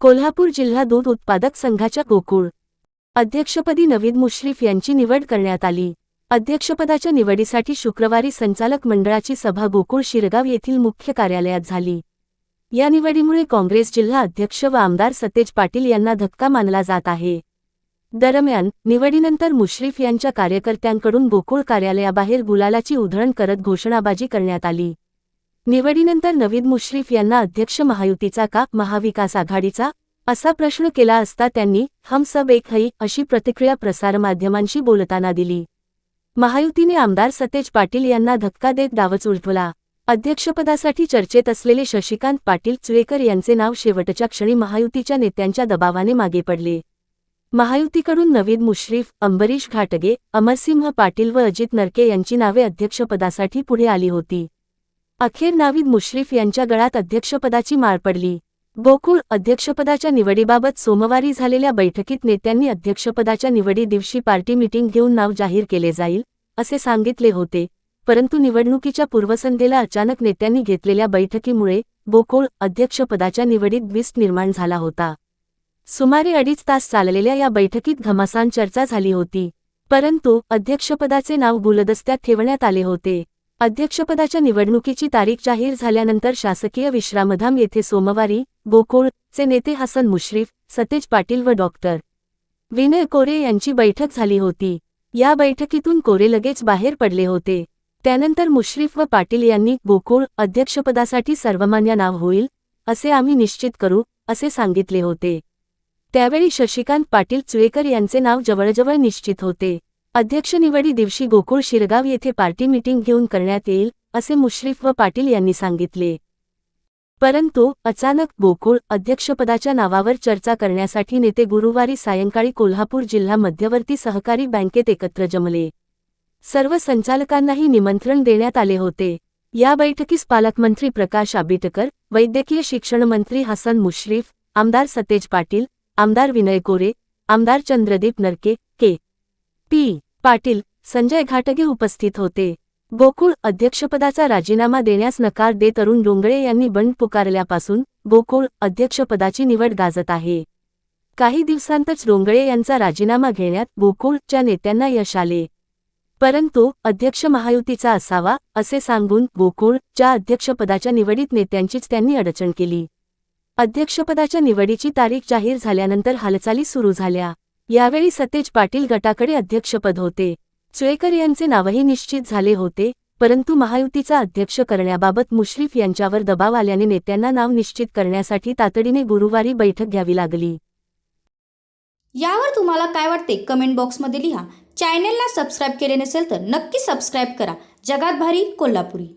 कोल्हापूर जिल्हा दूध उत्पादक संघाच्या गोकुळ. अध्यक्षपदी नवीद मुश्रीफ यांची निवड करण्यात आली. अध्यक्षपदाच्या निवडीसाठी शुक्रवारी संचालक मंडळाची सभा गोकुळ शिरगाव येथील मुख्य कार्यालयात झाली. या निवडीमुळे काँग्रेस जिल्हा अध्यक्ष व आमदार सतेज पाटील यांना धक्का मानला जात आहे. दरम्यान निवडीनंतर मुश्रीफ यांच्या कार्यकर्त्यांकडून गोकुळ कार्यालयाबाहेर गुलालाची उधळण करत घोषणाबाजी करण्यात आली. निवडीनंतर नवीद मुश्रीफ यांना अध्यक्ष महायुतीचा का महाविकास आघाडीचा? असा प्रश्न केला असता त्यांनी हम सब एक हई अशी प्रतिक्रिया प्रसारमाध्यमांशी बोलताना दिली. महायुतीने आमदार सतेज पाटील यांना धक्का देत डावच उलटवला अध्यक्षपदासाठी चर्चेत असलेले शशिकांत पाटील चुवेकर यांचे नाव शेवटच्या क्षणी महायुतीच्या नेत्यांच्या दबावाने मागे पडले. महायुतीकडून नवीद मुश्रीफ अंबरीश घाटगे अमरसिंह पाटील व अजित नरके यांची नावे अध्यक्षपदासाठी पुढे आली होती. अखेर नावीद मुश्रीफ यांच्या गळात अध्यक्षपदाची माळ पडली. गोकुळ अध्यक्षपदाच्या निवडीबाबत सोमवारी झालेल्या बैठकीत नेत्यांनी अध्यक्षपदाच्या निवडी दिवशी पार्टी मिटिंग घेऊन नाव जाहीर केले जाईल असे सांगितले होते. परंतु निवडणुकीच्या पूर्वसंध्येला अचानक नेत्यांनी घेतलेल्या बैठकीमुळे गोकुळ अध्यक्षपदाच्या निवडीत द्विस्ट निर्माण झाला होता. सुमारे अडीच तास चाललेल्या या बैठकीत घमासान चर्चा झाली होती. परंतु अध्यक्षपदाचे नाव गुलदस्त्यात ठेवण्यात आले होते. अध्यक्षपदाच्या निवडणुकीची तारीख जाहीर झाल्यानंतर शासकीय विश्रामधाम येथे सोमवारी गोकुळचे नेते हसन मुश्रीफ सतेज पाटील व डॉक्टर विनय कोरे यांची बैठक झाली होती. या बैठकीतून कोरे लगेच बाहेर पडले होते. त्यानंतर मुश्रीफ व पाटील यांनी गोकुळ अध्यक्षपदासाठी सर्वमान्य नाव होईल असे आम्ही निश्चित करू असे सांगितले होते. त्यावेळी शशिकांत पाटील चुवेकर यांचे नाव जवळजवळ निश्चित होते. अध्यक्ष निवडी दिवशी गोकुळ शिरगाव येथे पार्टी मिटिंग घेऊन करण्यात येईल असे मुश्रीफ व पाटील यांनी सांगितले. परंतु अचानक गोकुळ अध्यक्षपदाच्या नावावर चर्चा करण्यासाठी नेते गुरुवारी सायंकाळी कोल्हापूर जिल्हा मध्यवर्ती सहकारी बँकेत एकत्र जमले. सर्व संचालकांनाही निमंत्रण देण्यात आले होते. या बैठकीस पालकमंत्री प्रकाश आबिटकर वैद्यकीय शिक्षण मंत्री हसन मुश्रीफ आमदार सतेज पाटील आमदार विनय कोरे आमदार चंद्रदीप नरके के. पी. पाटील संजय घाटगे उपस्थित होते. गोकुळ अध्यक्षपदाचा राजीनामा देण्यास नकार देत अरुण डोंगळे यांनी बंड पुकारल्यापासून गोकुळ अध्यक्षपदाची निवड गाजत आहे. काही दिवसांतच डोंगळे यांचा राजीनामा घेण्यात गोकुळच्या नेत्यांना यश आले. परंतु अध्यक्ष महायुतीचा असावा असे सांगून गोकुळच्या अध्यक्षपदाच्या निवडीत नेत्यांचीच त्यांनी अडचण केली. अध्यक्षपदाच्या निवडीची तारीख जाहीर झाल्यानंतर हालचाली सुरू झाल्या. यावेळी सतेज पाटील गटाकडे अध्यक्षपद होते. चुएकर यांचे नावही निश्चित झाले होते परंतु महायुतीचा अध्यक्ष करण्याबाबत मुश्रीफ यांच्यावर दबाव आल्याने नेत्यांना नाव निश्चित करण्यासाठी तातडीने गुरुवारी बैठक घ्यावी लागली. यावर तुम्हाला काय वाटते कमेंट बॉक्समध्ये लिहा. चॅनेलला सबस्क्राईब केले नसेल तर नक्की सबस्क्राईब करा. जगात भारी कोल्हापुरी.